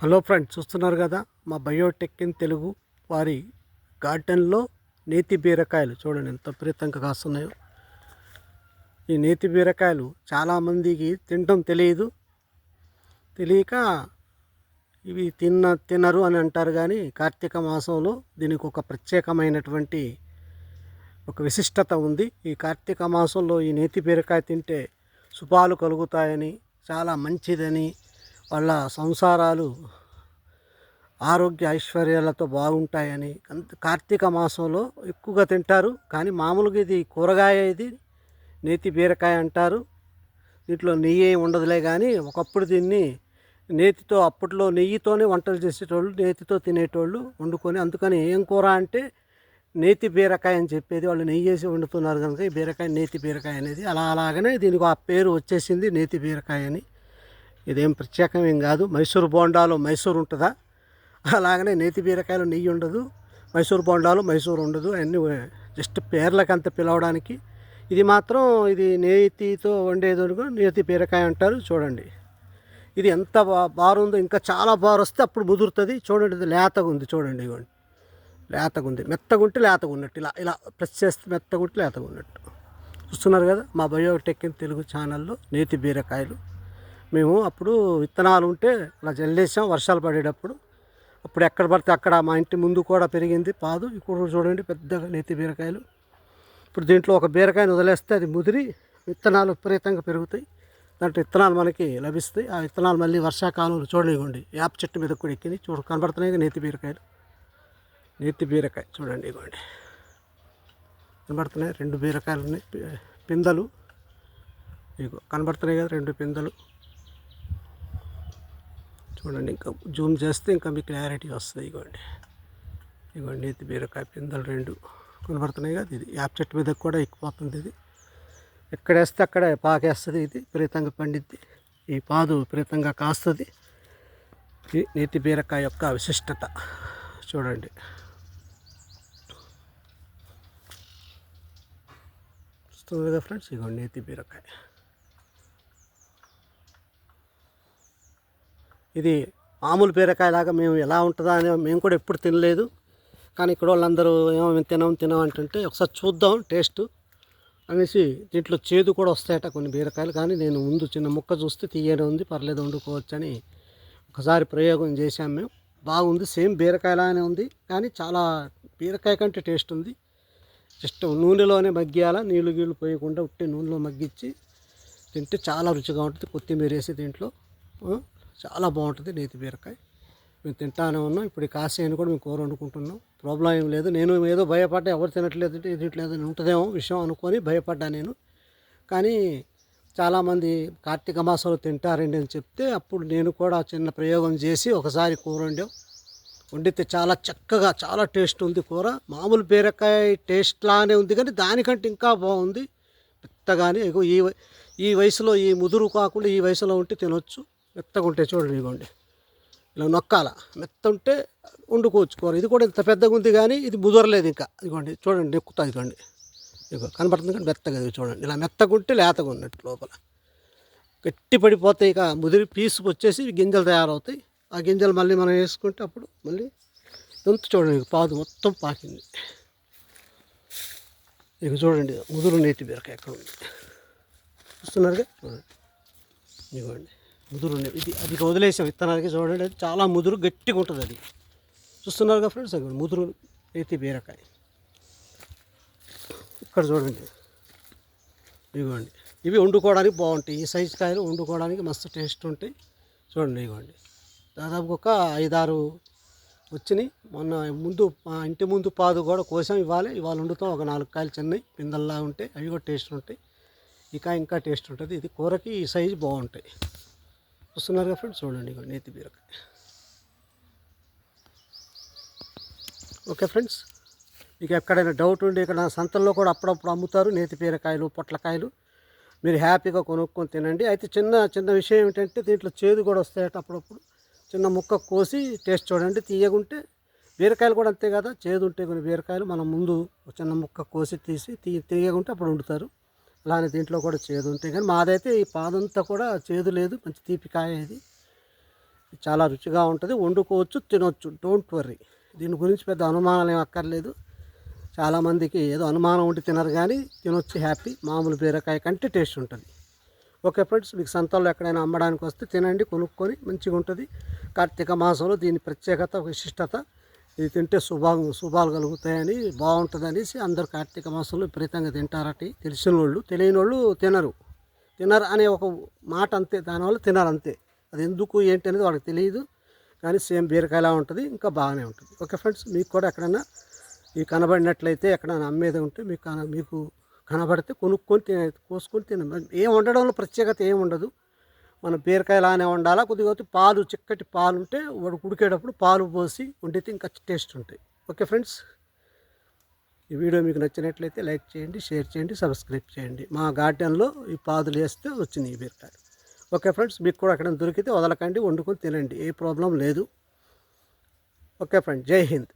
Hello friends చూస్తున్నారు కదా మా బయోటెక్ ఇన్ తెలుగు వారి గార్డెన్లో నేతి బీరకాయలు చూడండి ఎంత ప్రీతంగా కాస్తున్నాయో. ఈ నేతి బీరకాయలు చాలామందికి తినటం తెలియదు. తెలియక ఇవి తిన్న తినరు అని అంటారు కానీ కార్తీక మాసంలో దీనికి ఒక ప్రత్యేకమైనటువంటి ఒక విశిష్టత ఉంది. ఈ కార్తీక మాసంలో ఈ నేతి బీరకాయ తింటే శుభాలు కలుగుతాయని చాలా మంచిదని వాళ్ళ సంసారాలు ఆరోగ్య ఐశ్వర్యాలతో బాగుంటాయని కార్తీక మాసంలో ఎక్కువగా తింటారు. కానీ మామూలుగా ఇది కూరగాయ ఇది నేతి బీరకాయ అంటారు. దీంట్లో నెయ్యి ఉండదులే కానీ ఒకప్పుడు దీన్ని నేతితో అప్పట్లో నెయ్యితోనే వంటలు చేసేటోళ్ళు నేతితో తినేటోళ్ళు వండుకొని అందుకని ఏం కూర అంటే నేతి బీరకాయ అని చెప్పేది. వాళ్ళు నెయ్యి వేసి వండుతున్నారు కనుక ఈ బీరకాయ నేతి బీరకాయ అనేది అలా అలాగనే దీనికి ఆ పేరు వచ్చేసింది నేతి బీరకాయ అని. ఇదేం ప్రత్యేకమేం కాదు. మైసూరు బోండాలో మైసూరు ఉంటుందా? అలాగనే నేతి బీరకాయలు నెయ్యి ఉండదు. మైసూరు బోండాలు మైసూరు ఉండదు. అన్నీ జస్ట్ పేర్లకు అంత పిలవడానికి. ఇది మాత్రం ఇది నేతితో వండేది నేతి బీరకాయ అంటారు. చూడండి. ఇది ఎంత బా బారుందో ఇంకా చాలా బారు వస్తే అప్పుడు ముదురుతుంది. చూడండి ఇది లేతగా ఉంది. చూడండి ఇవ్వండి లేతగా ఉంది. మెత్తగుంటే లేతగా ఉన్నట్టు. ఇలా ఇలా ప్రెస్ చేస్తే మెత్తగుంటే లేతగా ఉన్నట్టు. చూస్తున్నారు కదా మా బయోటెక్ ఇన్ తెలుగు ఛానల్లో నేతి బీరకాయలు. మేము అప్పుడు విత్తనాలు ఉంటే అలా జల్లేసాం వర్షాలు పడేటప్పుడు. అప్పుడు ఎక్కడ పడితే అక్కడ మా ఇంటి ముందు కూడా పెరిగింది పాదు. ఇప్పుడు చూడండి పెద్దగా నేతి బీరకాయలు. ఇప్పుడు దీంట్లో ఒక బీరకాయను వదిలేస్తే అది ముదిరి విత్తనాలు విపరీతంగా పెరుగుతాయి. దాంట్లో విత్తనాలు మనకి లభిస్తాయి. ఆ విత్తనాలు మళ్ళీ వర్షాకాలంలో చూడనివ్వండి. యాప్ చెట్టు మీద కూడా ఎక్కినాయి. చూడ కనబడుతున్నాయి కదా నేతి బీరకాయలు. నేతి బీరకాయ చూడండి ఇవ్వండి. కనబడుతున్నాయి. రెండు బీరకాయలు ఉన్నాయి. పిందలు. ఇగో కనబడుతున్నాయి కదా రెండు పిందలు. చూడండి ఇంకా జూమ్ చేస్తే ఇంకా మీకు క్లారిటీ వస్తుంది. ఇగోండి. ఇగోండి నేతి బీరకాయ పిందలు రెండు కనబడుతున్నాయి కదా ఇది యాప్ చెట్టు మీద కూడా ఎక్కిపోతుంది ఇది. ఎక్కడ వేస్తే అక్కడ పాకేస్తుంది ఇది విపరీతంగా పండిద్ది. ఈ పాదు విపరీతంగా కాస్తుంది. ఇది నేతి బీరకాయ యొక్క విశిష్టత. చూడండి. వస్తుంది కదా ఫ్రెండ్స్ ఇగోండి నేతి బీరకాయ. ఇది మామూలు బీరకాయ లాగా మేము ఎలా ఉంటుందా అని మేము కూడా ఎప్పుడు తినలేదు. కానీ ఇక్కడ వాళ్ళందరూ ఏమో మేము తినం అంటుంటే ఒకసారి చూద్దాం టేస్ట్ అనేసి దీంట్లో చేదు కూడా వస్తాయట కొన్ని బీరకాయలు. కానీ నేను ముందు చిన్న ముక్క చూస్తే తీయనే ఉంది పర్లేదు వండుకోవచ్చు అని ఒకసారి ప్రయోగం చేశాం మేము. బాగుంది సేమ్ బీరకాయలానే ఉంది కానీ చాలా బీరకాయ కంటే టేస్ట్ ఉంది. జస్ట్ నూనెలోనే మగ్గియాల నీళ్ళు గీళ్ళు పోయకుండా ఉట్టి నూనెలో మగ్గించి తింటే చాలా రుచిగా ఉంటుంది. కొత్తిమీర వేసి దీంట్లో చాలా బాగుంటుంది నేతి బీరకాయ. మేము తింటానే ఉన్నాం. ఇప్పుడు కాసేయని కూడా మేము కూర వండుకుంటున్నాం. ప్రాబ్లం ఏం లేదు. నేను ఏదో భయపడ్డా ఎవరు తినట్లేదు తినట్లేదు అని ఉంటుందేమో విషయం అనుకొని భయపడ్డా నేను. కానీ చాలామంది కార్తీక మాసంలో తింటారండి అని చెప్తే అప్పుడు నేను కూడా చిన్న ప్రయోగం చేసి ఒకసారి కూర వండాం. వండితే చాలా చక్కగా చాలా టేస్ట్ ఉంది కూర. మామూలు బీరకాయ టేస్ట్ లానే ఉంది కానీ దానికంటే ఇంకా బాగుంది. మెత్తగానే ఈ ఈ వయసులో ఈ ముదురు కాకుండా ఈ వయసులో ఉంటే తినొచ్చు. మెత్తగా ఉంటే చూడండి ఇదిగోండి. ఇలా నొక్కాల. మెత్త ఉంటే వండుకోవచ్చు. కూర ఇది కూడా ఇంత పెద్దగా ఉంది కానీ ఇది ముదరలేదు ఇంకా. ఇదిగోండి చూడండి నెక్కుతా ఇదిగోండి. ఇదిగో కనబడుతుంది కానీ మెత్తగా ఇది చూడండి. ఇలా మెత్తగా ఉంటే లేతగా ఉన్నట్టు లోపల. గట్టి పడిపోతాయి ఇక ముదిరి పీసు వచ్చేసి గింజలు తయారవుతాయి. ఆ గింజలు మళ్ళీ మనం వేసుకుంటే అప్పుడు మళ్ళీ ఎంత చూడండి ఇక పాదు మొత్తం పాకింది. ఇక చూడండి ముదురు నేతి బీరక ఎక్కడ ఉంది? చూస్తున్నారుగా? చూడండి. ఇదిగోండి. ముదురు ఉండేవి ఇది అది వదిలేసాం. విత్తనాలకి చూడండి. అది చాలా ముదురు గట్టిగా ఉంటుంది అది. చూస్తున్నారుగా ఫ్రెండ్స్ అక్కడ ముదురు అయితే బీరకాయ. ఇక్కడ చూడండి. ఇదిగోండి. ఇవి వండుకోవడానికి బాగుంటాయి. ఈ సైజు కాయలు వండుకోవడానికి మస్తు టేస్ట్ ఉంటాయి. చూడండి ఇదిగోండి. దాదాపు ఒక ఐదారు వచ్చినాయి. మొన్న ముందు మా ఇంటి ముందు పాదు కూడా కోసాం. ఇవ్వాలి ఇవాళ వండుతాం. ఒక నాలుగు కాయలు చిన్నవి పిందల్లా ఉంటాయి. అవి కూడా టేస్ట్ ఉంటాయి. ఈ కాయ ఇంకా టేస్ట్ ఉంటుంది. ఇది కూరకి ఈ సైజు బాగుంటాయి. వస్తున్నారు కదా ఫ్రెండ్స్ చూడండి నేతి బీరకాయ. ఓకే ఫ్రెండ్స్ మీకు ఎక్కడైనా డౌట్ ఉండి ఇక్కడ సంతల్లో కూడా అప్పుడప్పుడు అమ్ముతారు నేతి బీరకాయలు పొట్లకాయలు. మీరు హ్యాపీగా కొనుక్కొని తినండి. అయితే చిన్న చిన్న విషయం ఏమిటంటే దీంట్లో చేదు కూడా వస్తాయట అప్పుడప్పుడు. చిన్న ముక్క కోసి టేస్ట్ చూడండి తీయగుంటే బీరకాయలు కూడా అంతే కదా. చేదు ఉంటే కొన్ని బీరకాయలు మనం ముందు చిన్న ముక్క కోసి తీసి తీ తీయగుంటే అప్పుడు వండుతారు. అలానే దీంట్లో కూడా చేదు ఉంటాయి. కానీ మాదైతే ఈ పాదంతా కూడా చేదు లేదు. మంచి తీపి కాయ ఇది. చాలా రుచిగా ఉంటుంది. వండుకోవచ్చు తినొచ్చు. డోంట్ వర్రీ దీని గురించి పెద్ద అనుమానం ఏం అక్కర్లేదు. చాలామందికి ఏదో అనుమానం ఉండి తినరు కానీ తినొచ్చు హ్యాపీ మామూలు బీరకాయ కంటే టేస్ట్ ఉంటుంది. ఓకే ఫ్రెండ్స్ మీకు సంతల్లో ఎక్కడైనా అమ్మడానికి వస్తే తినండి కొనుక్కొని మంచిగా ఉంటుంది కార్తీక మాసంలో దీని ప్రత్యేకత విశిష్టత ఇది తింటే శుభా శుభాలు కలుగుతాయని బాగుంటుంది అనేసి అందరు కార్తీక మాసంలో విపరీతంగా తింటారట. తెలిసిన వాళ్ళు తెలియని వాళ్ళు తినరు. తినరు అనే ఒక మాట అంతే దానివల్ల తినరు అంతే. అది ఎందుకు ఏంటి అనేది వాళ్ళకి తెలియదు. కానీ సేమ్ బీరకాయలా ఉంటుంది ఇంకా బాగానే ఉంటుంది. ఓకే ఫ్రెండ్స్ మీకు కూడా ఎక్కడైనా మీకు కనబడినట్లయితే ఎక్కడైనా అమ్మేది ఉంటే మీకు కన- మీకు కనబడితే కొనుక్కొని తిన కోసుకొని తిన ఏం వండడంలో ప్రత్యేకత ఏం ఉండదు. మన బీరకాయలానే ఉండాలా? కొద్దిగా పాలు చిక్కటి పాలు ఉంటే వాడు ఉడికేటప్పుడు పాలు పోసి వండితే ఇంకా టేస్ట్ ఉంటాయి. Okay friends? ఈ వీడియో మీకు నచ్చినట్లయితే లైక్ చేయండి షేర్ చేయండి సబ్స్క్రైబ్ చేయండి. మా గార్డెన్లో ఈ పాదులు వేస్తే వచ్చినాయి ఈ బీరకాయలు. ఓకే ఫ్రెండ్స్ మీకు కూడా అక్కడ దొరికితే వదలకండి వండుకొని తినండి. ఏ ప్రాబ్లం లేదు. ఓకే ఫ్రెండ్స్ జై హింద్.